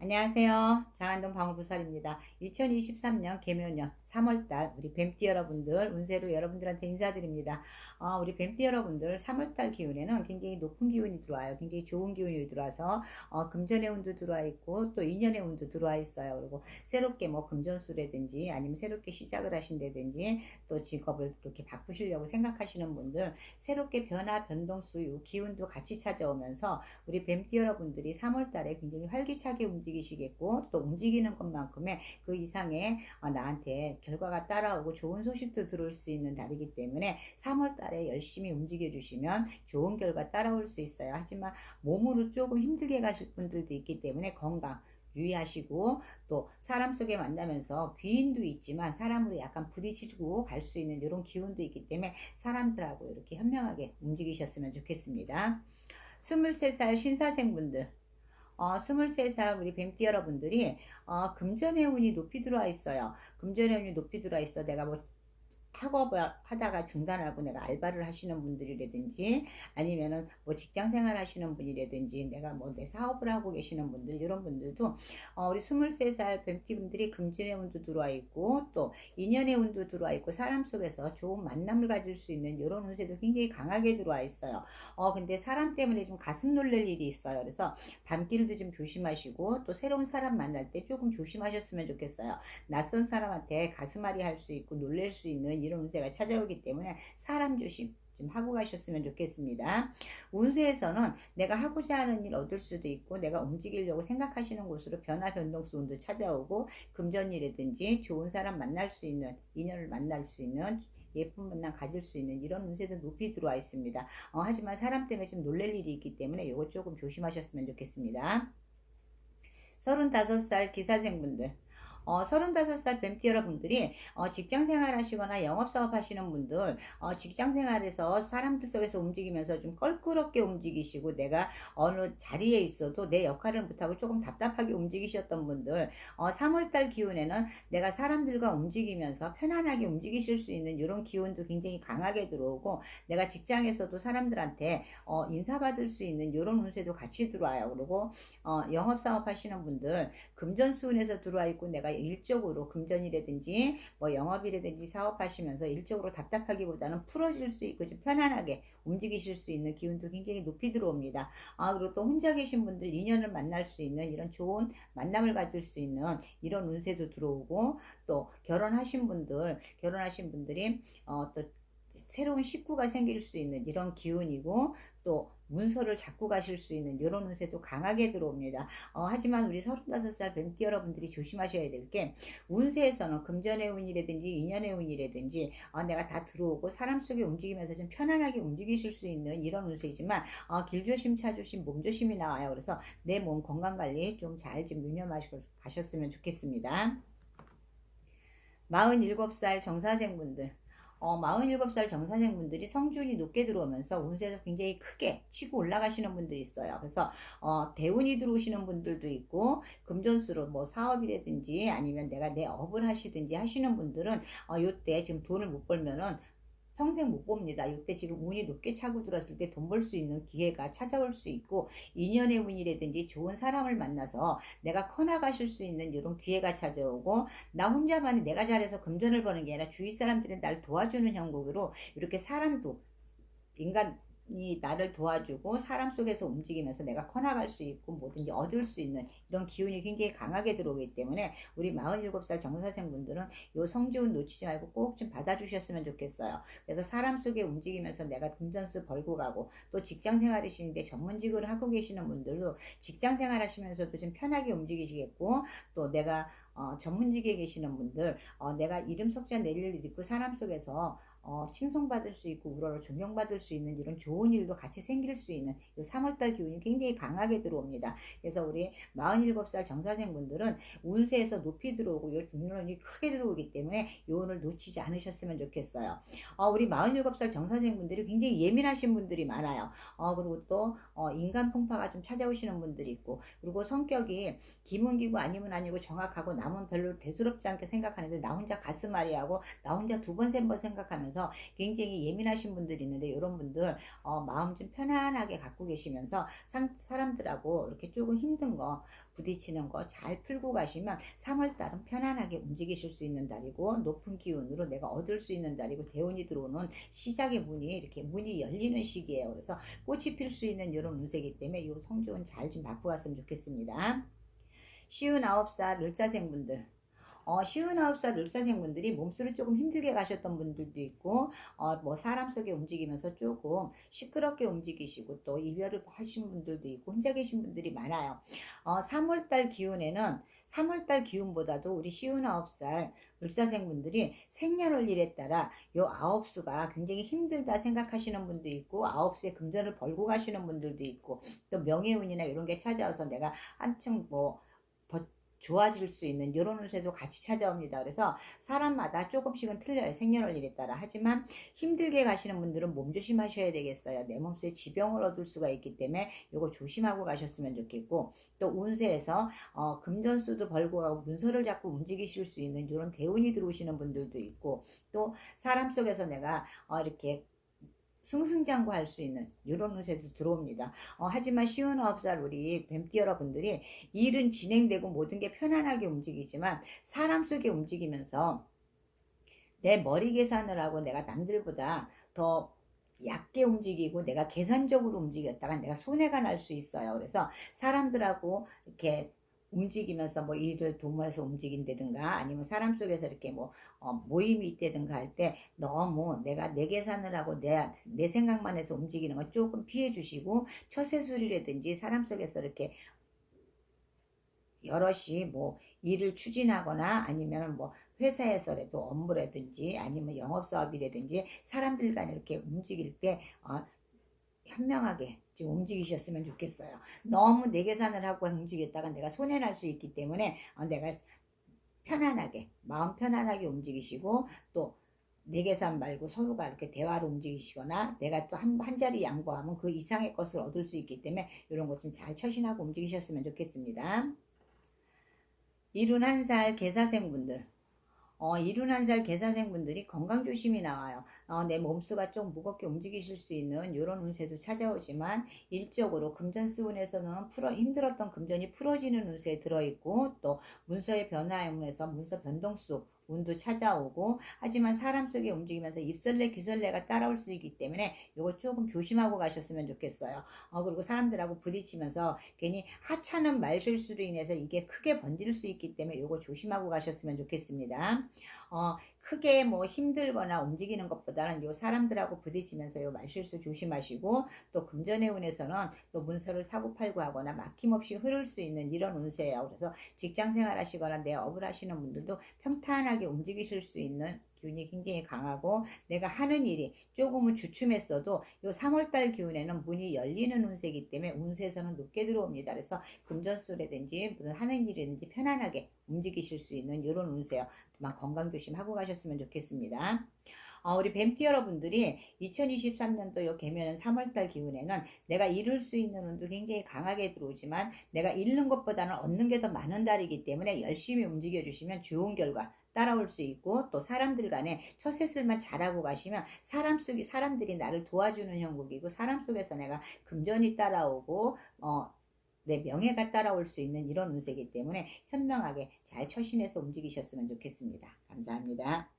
안녕하세요. 장안동 방울부살입니다. 2023년 개묘년 3월달 우리 뱀띠 여러분들 운세로 여러분들한테 인사드립니다. 어, 우리 뱀띠 여러분들 3월달 기운에는 굉장히 높은 기운이 들어와요. 굉장히 좋은 기운이 들어와서 어, 금전의 운도 들어와 있고 또 인연의 운도 들어와 있어요. 그리고 새롭게 뭐 금전수라든지 아니면 새롭게 시작을 하신다든지 또 직업을 이렇게 바꾸시려고 생각하시는 분들 새롭게 변화 변동수 기운도 같이 찾아오면서 우리 뱀띠 여러분들이 3월달에 굉장히 활기차게 움직이 시겠고 또 움직이는 것만큼의 그 이상의 어, 나한테 결과가 따라오고 좋은 소식도 들어올 수 있는 달이기 때문에 3월 달에 열심히 움직여 주시면 좋은 결과 따라올 수 있어요. 하지만 몸으로 조금 힘들게 가실 분들도 있기 때문에 건강 유의하시고 또 사람 속에 만나면서 귀인도 있지만 사람으로 약간 부딪히고 갈 수 있는 이런 기운도 있기 때문에 사람들하고 이렇게 현명하게 움직이셨으면 좋겠습니다. 23살 신사생분들 어, 23살 우리 뱀띠 여러분들이 어, 금전의 운이 높이 들어와 있어요. 금전의 운이 높이 들어와 있어. 내가 뭐 학업을 하다가 중단하고 내가 알바를 하시는 분들이라든지 아니면은 뭐 직장 생활 하시는 분이라든지 내가 뭐 내 사업을 하고 계시는 분들 이런 분들도 어 우리 23살 뱀띠 분들이 금전의 운도 들어와 있고 또 인연의 운도 들어와 있고 사람 속에서 좋은 만남을 가질 수 있는 이런 운세도 굉장히 강하게 들어와 있어요. 어 근데 사람 때문에 좀 가슴 놀랄 일이 있어요. 그래서 밤길도 좀 조심하시고 또 새로운 사람 만날 때 조금 조심하셨으면 좋겠어요. 낯선 사람한테 가슴앓이 할 수 있고 놀랄 수 있는 이런 운세가 찾아오기 때문에 사람 조심 좀 하고 가셨으면 좋겠습니다. 운세에서는 내가 하고자 하는 일 얻을 수도 있고 내가 움직이려고 생각하시는 곳으로 변화 변동수 운도 찾아오고 금전이라든지 좋은 사람 만날 수 있는 인연을 만날 수 있는 예쁜 만남 가질 수 있는 이런 운세도 높이 들어와 있습니다. 어, 하지만 사람 때문에 좀 놀랄 일이 있기 때문에 이거 조금 조심하셨으면 좋겠습니다. 35살 기사생분들 어, 35살 뱀띠 여러분들이 어, 직장 생활 하시거나 영업 사업 하시는 분들 어, 직장 생활에서 사람들 속에서 움직이면서 좀 껄끄럽게 움직이시고 내가 어느 자리에 있어도 내 역할을 못하고 조금 답답하게 움직이셨던 분들 어, 3월달 기운에는 내가 사람들과 움직이면서 편안하게 움직이실 수 있는 이런 기운도 굉장히 강하게 들어오고 내가 직장에서도 사람들한테 어, 인사받을 수 있는 이런 운세도 같이 들어와요. 그리고 어, 영업사업 하시는 분들 금전수운에서 들어와 있고 내가 일적으로 금전이라든지 뭐 영업이라든지 사업하시면서 일적으로 답답하기보다는 풀어질 수 있고 좀 편안하게 움직이실 수 있는 기운도 굉장히 높이 들어옵니다. 아 그리고 또 혼자 계신 분들 인연을 만날 수 있는 이런 좋은 만남을 가질 수 있는 이런 운세도 들어오고 또 결혼하신 분들 결혼하신 분들이 어또 새로운 식구가 생길 수 있는 이런 기운이고 또 문서를 잡고 가실 수 있는 이런 운세도 강하게 들어옵니다. 어, 하지만 우리 35살 뱀띠 여러분들이 조심하셔야 될 게 운세에서는 금전의 운이라든지 인연의 운이라든지 어, 내가 다 들어오고 사람 속에 움직이면서 좀 편안하게 움직이실 수 있는 이런 운세이지만 어, 길조심, 차조심, 몸조심이 나와요. 그래서 내 몸 건강관리 좀 잘좀 유념하시고 가셨으면 좋겠습니다. 47살 정사생분들 어, 47살 정사생분들이 성준이 높게 들어오면서 운세에서 굉장히 크게 치고 올라가시는 분들이 있어요. 그래서 어, 대운이 들어오시는 분들도 있고 금전수로 뭐 사업이라든지 아니면 내가 내 업을 하시든지 하시는 분들은 어, 요때 지금 돈을 못 벌면은 평생 못 봅니다. 이때 지금 운이 높게 차고 들었을 때 돈 벌 수 있는 기회가 찾아올 수 있고 인연의 운이라든지 좋은 사람을 만나서 내가 커나가실 수 있는 이런 기회가 찾아오고 나 혼자만이 내가 잘해서 금전을 버는 게 아니라 주위 사람들은 나를 도와주는 형국으로 이렇게 사람도 인간 이 나를 도와주고 사람 속에서 움직이면서 내가 커나갈 수 있고 뭐든지 얻을 수 있는 이런 기운이 굉장히 강하게 들어오기 때문에 우리 47살 정사생분들은 요 성지운 놓치지 말고 꼭 좀 받아주셨으면 좋겠어요. 그래서 사람 속에 움직이면서 내가 금전수 벌고 가고 또 직장 생활이시는데 전문직을 하고 계시는 분들도 직장 생활 하시면서도 좀 편하게 움직이시겠고 또 내가 어, 전문직에 계시는 분들 어, 내가 이름 석자 내릴 일 있고 사람 속에서 어, 칭송받을 수 있고 우러러 조명받을 수 있는 이런 좋은 일도 같이 생길 수 있는 이 3월달 기운이 굉장히 강하게 들어옵니다. 그래서 우리 47살 정사생분들은 운세에서 높이 들어오고 이 중년이 크게 들어오기 때문에 이 운을 놓치지 않으셨으면 좋겠어요. 어, 우리 47살 정사생분들이 굉장히 예민하신 분들이 많아요. 어, 그리고 또 어, 인간 풍파가 좀 찾아오시는 분들이 있고 그리고 성격이 기문기고 아니면 아니고 정확하고 남은 별로 대수롭지 않게 생각하는데 나 혼자 가슴앓이 하고 나 혼자 두 번 세 번 생각하면서 움직이면서 굉장히 예민하신 분들이 있는데 이런 분들 어, 마음 좀 편안하게 갖고 계시면서 상, 사람들하고 이렇게 조금 힘든 거 부딪히는 거 잘 풀고 가시면 3월달은 편안하게 움직이실 수 있는 달이고 높은 기운으로 내가 얻을 수 있는 달이고 대운이 들어오는 시작의 문이 이렇게 문이 열리는 시기예요. 그래서 꽃이 필 수 있는 이런 운세이기 때문에 이 성적은 잘좀 갔으면 좋겠습니다. 쉬운 9살 을사생분들 어, 아홉 살 을사생분들이 몸소리 조금 힘들게 가셨던 분들도 있고, 어, 뭐 사람 속에 움직이면서 조금 시끄럽게 움직이시고 또 이별을 하신 분들도 있고 혼자 계신 분들이 많아요. 어, 3월달 기운에는 3월달 기운보다도 우리 쉬운 아홉 살 을사생분들이 생년월 일에 따라 요 아홉 수가 굉장히 힘들다 생각하시는 분도 있고 아홉 수에 금전을 벌고 가시는 분들도 있고 또 명예운이나 이런 게 찾아와서 내가 한층 뭐더 좋아질 수 있는 이런 운세도 같이 찾아옵니다. 그래서 사람마다 조금씩은 틀려요. 생년월일에 따라. 하지만 힘들게 가시는 분들은 몸 조심하셔야 되겠어요. 내 몸속에 지병을 얻을 수가 있기 때문에 이거 조심하고 가셨으면 좋겠고 또 운세에서 어, 금전수도 벌고 가고 문서를 자꾸 움직이실 수 있는 이런 대운이 들어오시는 분들도 있고 또 사람 속에서 내가 어, 이렇게 승승장구할 수 있는 이런 운세도 들어옵니다. 어, 하지만 쉬운 아홉살 우리 뱀띠 여러분들이 일은 진행되고 모든 게 편안하게 움직이지만 사람 속에 움직이면서 내 머리 계산을 하고 내가 남들보다 더 얕게 움직이고 내가 계산적으로 움직였다가 내가 손해가 날 수 있어요. 그래서 사람들하고 이렇게 움직이면서 뭐 일을 도모해서 움직인다든가 아니면 사람 속에서 이렇게 뭐 어, 모임이 있다든가 할 때 너무 내가 내 계산을 하고 내, 내 생각만 해서 움직이는 거 조금 피해 주시고 처세술이라든지 사람 속에서 이렇게 여럿이 뭐 일을 추진하거나 아니면 뭐 회사에서라도 업무라든지 아니면 영업사업이라든지 사람들 간에 이렇게 움직일 때 어, 현명하게 좀 움직이셨으면 좋겠어요. 너무 내 계산을 하고 움직였다가 내가 손해날 수 있기 때문에 어, 내가 편안하게 마음 편안하게 움직이시고 또 내 계산 말고 서로가 이렇게 대화로 움직이시거나 내가 또 한 한 자리 양보하면 그 이상의 것을 얻을 수 있기 때문에 이런 것 좀 잘 처신하고 움직이셨으면 좋겠습니다. 71살 개사생분들 어, 71살 개사생분들이 건강 조심이 나와요. 어, 내 몸수가 좀 무겁게 움직이실 수 있는 이런 운세도 찾아오지만 일적으로 금전수 운에서는 풀어, 힘들었던 금전이 풀어지는 운세에 들어있고 또 문서의 변화에서 문서 변동수 운도 찾아오고 하지만 사람 속에 움직이면서 입설레 귀설레가 따라올 수 있기 때문에 이거 조금 조심하고 가셨으면 좋겠어요. 어, 그리고 사람들하고 부딪히면서 괜히 하찮은 말실수로 인해서 이게 크게 번질 수 있기 때문에 이거 조심하고 가셨으면 좋겠습니다. 어, 크게 뭐 힘들거나 움직이는 것보다는 요 사람들하고 부딪히면서 요 말실수 조심하시고 또 금전의 운에서는 또 문서를 사고 팔고 하거나 막힘없이 흐를 수 있는 이런 운세예요. 그래서 직장 생활 하시거나 내 업을 하시는 분들도 평탄하게 움직이실 수 있는 기운이 굉장히 강하고 내가 하는 일이 조금은 주춤했어도 요 3월달 기운에는 문이 열리는 운세이기 때문에 운세에서는 높게 들어옵니다. 그래서 금전수라든지 무슨 하는 일이든지 편안하게 움직이실 수 있는 이런 운세요. 만 건강 조심하고 가셨으면 좋겠습니다. 어, 우리 뱀띠 여러분들이 2023년도 요 개면 3월달 기운에는 내가 잃을 수 있는 운도 굉장히 강하게 들어오지만 내가 잃는 것보다는 얻는 게 더 많은 달이기 때문에 열심히 움직여 주시면 좋은 결과 따라올 수 있고 또 사람들 간에 처세술만 잘하고 가시면 사람 속에 사람들이 나를 도와주는 형국이고 사람 속에서 내가 금전이 따라오고 어, 내 명예가 따라올 수 있는 이런 운세이기 때문에 현명하게 잘 처신해서 움직이셨으면 좋겠습니다. 감사합니다.